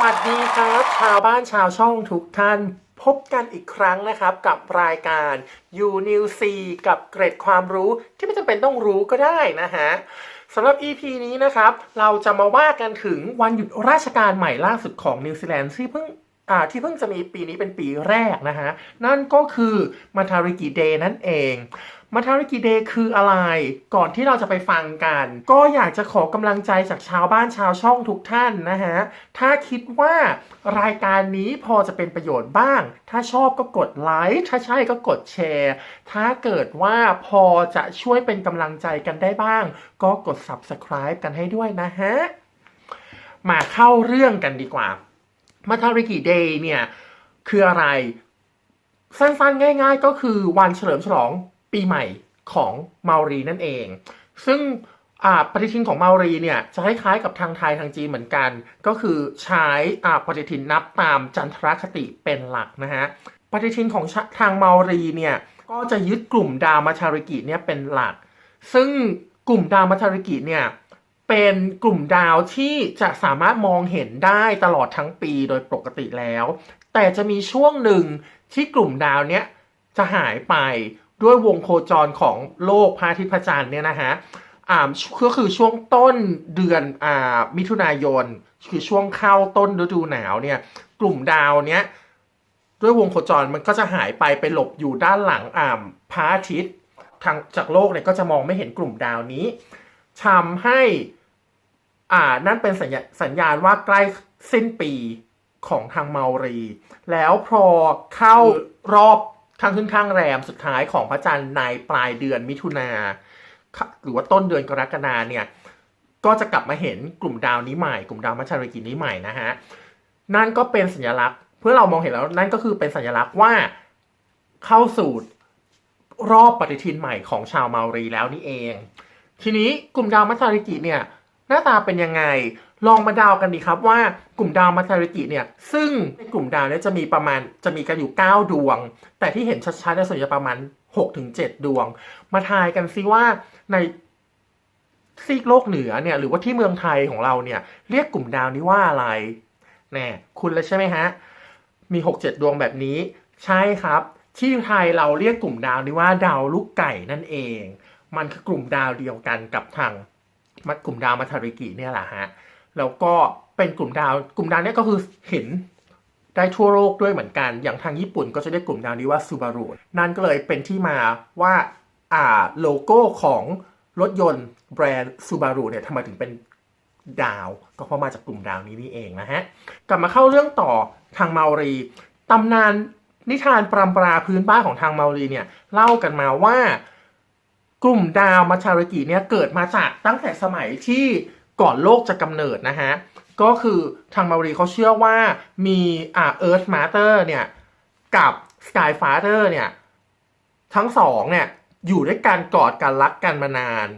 วัสดีครับ ชาวบ้านชาวช่องทุกท่าน พบกันอีกครั้งนะครับกับรายการ u n e w C กับเกร็ดความรู้ที่ไม่จำเป็นต้องรู้ก็ได้นะฮะสำหรับ EP นี้นะครับ เราจะมาว่ากันถึงวันหยุดราชการใหม่ล่าสุดของนิวซีแลนด์ที่เพิ่ง ที่เพิ่งจะมีปีนี้เป็นปีแรกนะฮะ นั่นก็คือมาทาริกิเดย์นั่นเองมาทาริกิเดย์คืออะไร ก่อนที่เราจะไปฟังกัน ก็อยากจะขอกำลังใจจากชาวบ้านชาวช่องทุกท่านนะฮะ ถ้าคิดว่ารายการนี้พอจะเป็นประโยชน์บ้าง ถ้าชอบก็กดไลค์ ถ้าใช่ก็กดแชร์ ถ้าเกิดว่าพอจะช่วยเป็นกำลังใจกันได้บ้าง ก็กด subscribe กันให้ด้วยนะฮะ มาเข้าเรื่องกันดีกว่า มาทาริกิเดย์เนี่ยคืออะไร สั้นๆง่าย ๆ ก็คือวันเฉลิมฉลองปีใหม่ของเมารีนั่นเอง ซึ่งปฏิทินของเมารีเนี่ยจะคล้ายๆกับทางไทยทางจีนเหมือนกัน ก็คือใช้ปฏิทินนับตามจันทรคติเป็นหลักนะฮะปฏิทินของทางเมารีเนี่ยก็จะยึดกลุ่มดาวมาชาริกิเนี่ยเป็นหลัก ซึ่งกลุ่มดาวมาชาริกิเนี่ย เป็นกลุ่มดาวที่จะสามารถมองเห็นได้ตลอดทั้งปีโดยปกติแล้ว แต่จะมีช่วงหนึ่งที่กลุ่มดาวเนี้ยจะหายไปด้วยวงโคจรของโลกพระอาทิตย์พระจันทร์เนี่ยนะฮะอ่าก็คือช่วงต้นเดือนอ่ามิถุนายน คือช่วงเข้าต้นฤดูหนาวเนี่ย กลุ่มดาวเนี้ยด้วยวงโคจรมันก็จะหายไปไปหลบอยู่ด้านหลังอ่าพระอาทิตย์ทางจากโลกเนี่ยก็จะมองไม่เห็นกลุ่มดาวนี้ทำให้ อ่า นั่นเป็นสัญญาสัญญาณว่าใกล้สิ้นปีของทางเมารี แล้วพอเข้ารอบข้างขึ้นข้างแรมสุดท้ายของพระจันทร์ในปลายเดือนมิถุนา หรือว่าต้นเดือนกรกฎาเนี่ย ก็จะกลับมาเห็นกลุ่มดาวนี้ใหม่ กลุ่มดาวมัชชาริกินี้ใหม่นะฮะ นั่นก็เป็นสัญลักษณ์ เพื่อเรามองเห็นแล้วนั่นก็คือเป็นสัญลักษณ์ว่าเข้าสู่รอบปฏิทินใหม่ของชาวเมารีแล้วนี่เอง ทีนี้กลุ่มดาวมัชชาริกิเนี่ย หน้าตาเป็นยังไง ลองมาดาวกันดีครับว่ากลุ่มดาวมัชชาริกิเนี่ยซึ่งในกลุ่มดาวเนี่ยจะมีประมาณจะมีกันอยู่ 9 ดวง แต่ที่เห็นชัดๆในยส่วนใหญ่ประมาณ 6-7 ดวง มาทายกันซิว่าในซีกโลกเหนือเนี่ยหรือว่าที่เมืองไทยของเราเนี่ยเรียกกลุ่มดาวนี้ว่าอะไรแน่คุณแล้วใช่ไหมฮะ มี 6-7 ดวงแบบนี้ ใช่ครับ ที่ไทยเราเรียกกลุ่มดาวนี้ว่าดาวลูกไก่นั่นเอง มันคือกลุ่มดาวเดียวกันกับทาง มัดกลุ่มดาวมาทาริกิเนี่ยแหละฮะแล้วก็เป็นกลุ่มดาวกลุ่มดาวเนี้ก็คือเห็นได้ทั่วโลกด้วยเหมือนกัน อย่างทางญี่ปุ่นก็จะเรียกกลุ่มดาวนี้ว่าซูบารุนั่นก็เลยเป็นที่มาว่าอ่าโลโก้ของรถยนต์แบรนด์ซูบารุเนี่ยทำไมถึงเป็นดาว ก็เพราะมาจากกลุ่มดาวนี้นี่เองนะฮะ กลับมาเข้าเรื่องต่อทางเมารีตำนานนิทานปรำปราพื้นบ้านของทางเมารีเนี่ยเล่ากันมาว่า กลุ่มดาวมาชาริกิเนี่ยเกิดมาจากตั้งแต่สมัยที่ก่อนโลกจะกำเนิดนะฮะ ก็คือทางมารีเขาเชื่อว่ามีอ่าเอิร์ธมาเตอร์เนี่ย กับสกายฟาเ t อร์เนี่ย ทั้งสองเนี่ย อยู่ด้วยกันกอดกันรักกันมานาน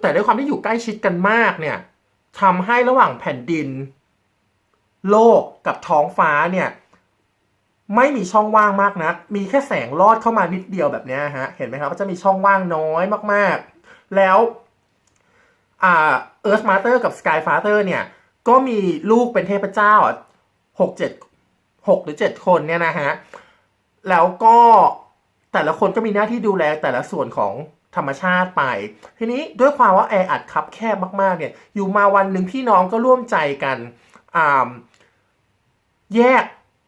แต่ด้วยความที่อยู่ใกล้ชิดกันมากเนี่ยทำให้ระหว่างแผ่นดิน โลกกับท้องฟ้าเนี่ย ไม่มีช่องว่างมากนะมีแค่แสงลอดเข้ามานิดเดียวแบบนี้ฮะ เห็นไหมครับว่าจะมีช่องว่างน้อยมากๆ แล้วอ่าเอิร์ธมาเตอร์กับสกายฟาเ t อร์เนี่ย ก็มีลูกเป็นเทพเจ้าอะหกเจ็ดหกหรือเจ็ดคนเนี่ยนะฮะ แล้วก็แต่ละคนก็มีหน้าที่ดูแลแต่ละส่วนของธรรมชาติไป ทีนี้ด้วยความว่าแออัดคับแคบมากๆ เนี่ย อยู่มาวันหนึ่งพี่น้องก็ร่วมใจกันอ่าแยก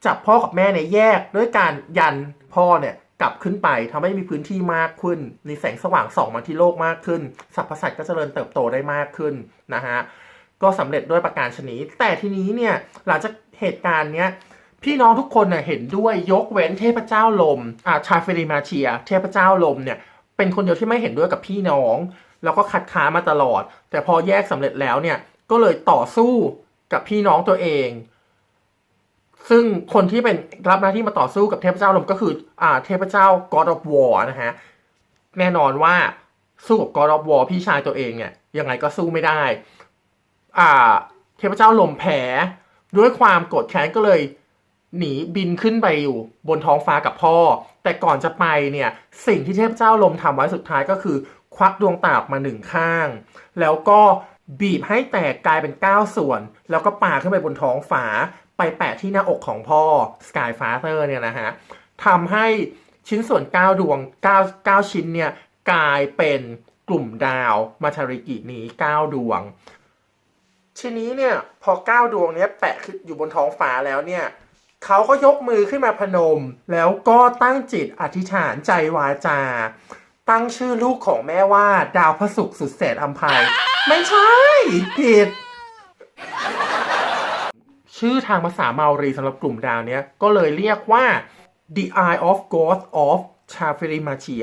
จับพ่อกับแม่เนี่ยแยกด้วยการยันพ่อเนี่ยกลับขึ้นไปทำให้มีพื้นที่มากขึ้น มีแสงสว่างส่องมาที่โลกมากขึ้นสรรพสัตว์ก็เจริญเติบโตได้มากขึ้นนะฮะก็สำเร็จด้วยประการชนิดแต่ทีนี้เนี่ยหลังจากเหตุการณ์เนี้ยพี่น้องทุกคนเน่ยเห็นด้วยยกเว้นเทพเจ้าลมอ่าชาเฟริมาเชีย เทพเจ้าลมเนี่ยเป็นคนเดียวที่ไม่เห็นด้วยกับพี่น้อง แล้วก็คัดค้านมาตลอด แต่พอแยกสำเร็จแล้วเนี่ยก็เลยต่อสู้กับพี่น้องตัวเอง ซึ่งคนที่เป็นรับหน้าที่มาต่อสู้กับเทพเจ้าลมก็คืออ่าเทพเจ้า God of War นะฮะ แน่นอนว่าสู้กับ God of War พี่ชายตัวเองเนี่ยยังไงก็สู้ไม่ได้ อ่า เทพเจ้าลมแพ้ด้วยความโกรธแค้นก็เลยหนีบินขึ้นไปอยู่บนท้องฟ้ากับพ่อ แต่ก่อนจะไปเนี่ยสิ่งที่เทพเจ้าลมทำไว้สุดท้ายก็คือ ควักดวงตาออกมาหนึ่งข้าง แล้วก็บีบให้แตกกลายเป็น 9 ส่วน แล้วก็ปาขึ้นไปบนท้องฟ้า ไปแปะที่หน้าอกของพ่อ Skyfather เนี่ยนะฮะทำให้ชิ้นส่วน 9 ดวง 9 9 ชิ้นเนี่ยกลายเป็นกลุ่มดาวมาทาริกินี้ 9 ดวง ทีนี้เนี่ยพอ 9 ดวงเนี้ยแปะขึ้นอยู่บนท้องฟ้าแล้วเนี่ยเขาก็ยกมือขึ้นมาพนม แล้วก็ตั้งจิตอธิษฐานใจวาจา ตั้งชื่อลูกของแม่ว่าดาวพระศุกร์สุดแสนอัมภัย ไม่ใช่ ผิด ชื่อทางภาษาเมารีสำหรับกลุ่มดาวนี้ก็เลยเรียกว่า the eye of god of c h a f i r i m a c h i a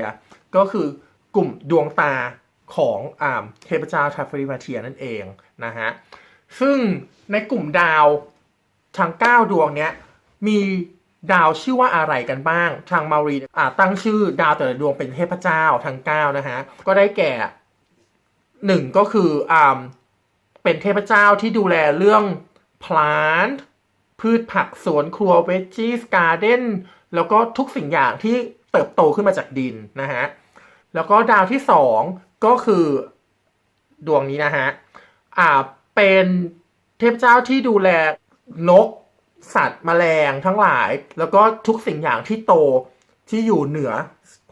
ก็คือกลุ่มดวงตาของอ่าเทพเจ้าชาฟริมาเทียนั่นเองนะฮะซึ่งในกลุ่มดาวทั้ง 9 ดวงเนี้ยมีดาวชื่อว่าอะไรกันบ้าง ทางมารีอ่าตั้งชื่อดาวแต่ละดวงเป็นเทพเจ้าทั้ง9นะฮะก็ได้แก่หนึ่งก็คืออ่าเป็นเทพเจ้าที่ดูแลเรื่อง plant พืชผักสวนครัว veggies garden แล้วก็ทุกสิ่งอย่างที่เติบโตขึ้นมาจากดินนะฮะ แล้วก็ดาวที่สองก็คือดวงนี้นะฮะ อ่า เป็นเทพเจ้าที่ดูแลนก สัตว์แมลงทั้งหลาย แล้วก็ทุกสิ่งอย่างที่โตที่อยู่เหนือ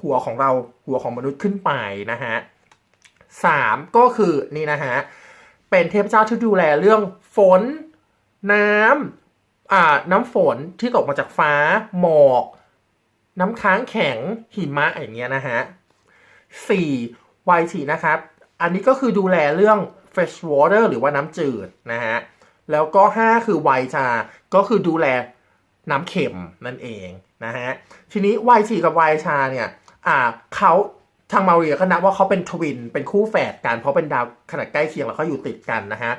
หัวของเราหัวของมนุษย์ขึ้นไปนะฮะสามก็คือนี่นะฮะ เป็นเทพเจ้าที่ดูแลเรื่องฝน น้ำอ่าน้ำฝนที่ตกมาจากฟ้า หมอก น้ำค้างแข็งหิมะอย่างเงี้ยนะฮะสี่ไวายสีนะครับ อันนี้ก็คือดูแลเรื่อง fresh water หรือว่าน้ำจืดนะฮะ แล้วก็ 5 คือไวจา ก็คือดูแลน้ำเค็มนั่นเองนะฮะ ทีนี้ไวจีกับไวชาเนี่ย อ่าเขา ทางมาเรียก็นับว่าเขาเป็นทวิน เป็นคู่แฝดกันเพราะเป็นดาวขนาดใกล้เคียงแล้วเขาอยู่ติดกันนะฮะ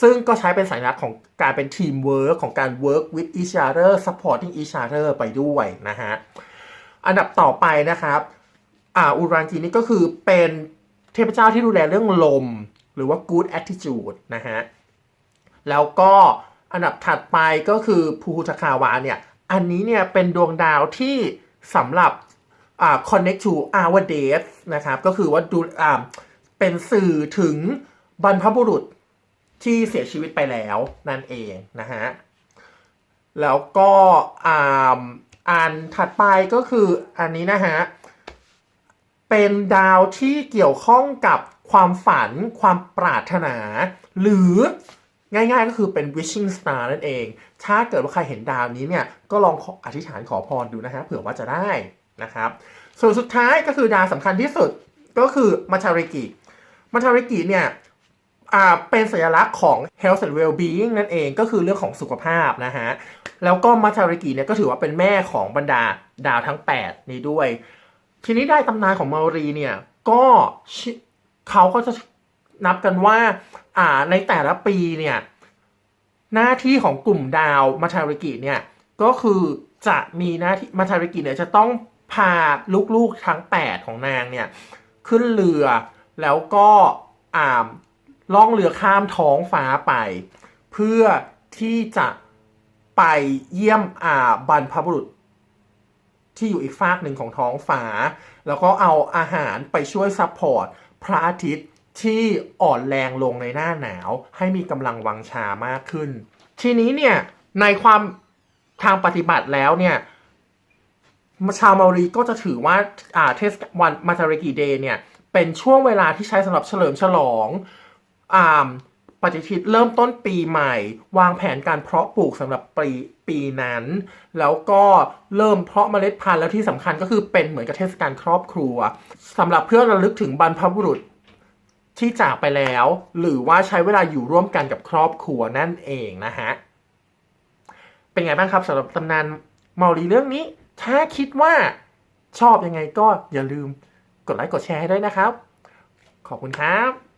ซึ่งก็ใช้เป็นสัญลักษณ์ของการเป็นทีมเวิร์กของการ work with each other supporting each other ไปด้วยนะฮะ อันดับต่อไปนะครับอ่าอุรันจีนี่ก็คือเป็นเทพเจ้าที่ดูแลเรื่องลม หรือว่า good attitude นะฮะ แล้วก็อันดับถัดไปก็คือภูทคาวาเนี่ย อันนี้เนี่ยเป็นดวงดาวที่สำหรับ อ่า connect to our death นะครับ ก็คือว่าดูอ่าเป็นสื่อถึงบรรพบุรุษที่เสียชีวิตไปแล้วนั่นเองนะฮะ แล้วก็อ่าอันถัดไปก็คืออันนี้นะฮะ เป็นดาวที่เกี่ยวข้องกับความฝัน ความปรารถนา หรือง่ายๆก็คือเป็น wishing star นั่นเอง ถ้าเกิดว่าใครเห็นดาวนี้เนี่ย ก็ลองอธิษฐานขอพรดูนะฮะ เผื่อว่าจะได้ นะครับ ส่วนสุดท้ายก็คือดาวสำคัญที่สุดก็คือมัชาริกิมัชาริกิเนี่ยเป็นสัญลักษณ์ของ health and well-being นั่นเองก็คือเรื่องของสุขภาพนะฮะ แล้วก็มัชาริกิเนี่ยก็ถือว่าเป็นแม่ของบรรดาดาวทั้ง 8 นี้ด้วย ทีนี้ได้ตำนานของมารีเนี่ย ก็เขาก็จะนับกันว่าอ่าในแต่ละปีเนี่ย หน้าที่ของกลุ่มดาวมัชาริกิเนี่ย ก็คือจะมีหน้าที่มัชาริกิเนี่ยจะต้อง พาลูกๆทั้ง 8 ของนางเนี่ย ขึ้นเรือแล้วก็อ่าล่องเรือข้ามท้องฟ้าไป เพื่อที่จะไปเยี่ยมอ่าบรรพบุรุษ ที่อยู่อีกฟากหนึ่งของท้องฟ้า แล้วก็เอาอาหารไปช่วยซัพพอร์ตพระอาทิตย์ที่อ่อนแรงลงในหน้าหนาว ให้มีกำลังวังชามากขึ้น ทีนี้เนี่ยในความทางปฏิบัติแล้วเนี่ย ชาวมารีก็จะถือว่าอ่าเทศวันมาตาริกิเดย์เนี่ย เป็นช่วงเวลาที่ใช้สำหรับเฉลิมฉลองอ่าปฏิทินเริ่มต้นปีใหม่ วางแผนการเพาะปลูกสำหรับปีปีนั้น แล้วก็เริ่มเพาะเมล็ดพันธุ์แล้วที่สำคัญก็คือเป็นเหมือนกับเทศกาลครอบครัวสำหรับเพื่อระลึกถึงบรรพบุรุษที่จากไปแล้ว หรือว่าใช้เวลาอยู่ร่วมกันกับครอบครัวนั่นเองนะฮะเป็นไงบ้างครับสำหรับตำนานเมารีเรื่องนี้ ถ้าคิดว่าชอบยังไงก็อย่าลืมกดไลค์กดแชร์ให้ด้วยนะครับ ขอบคุณครับ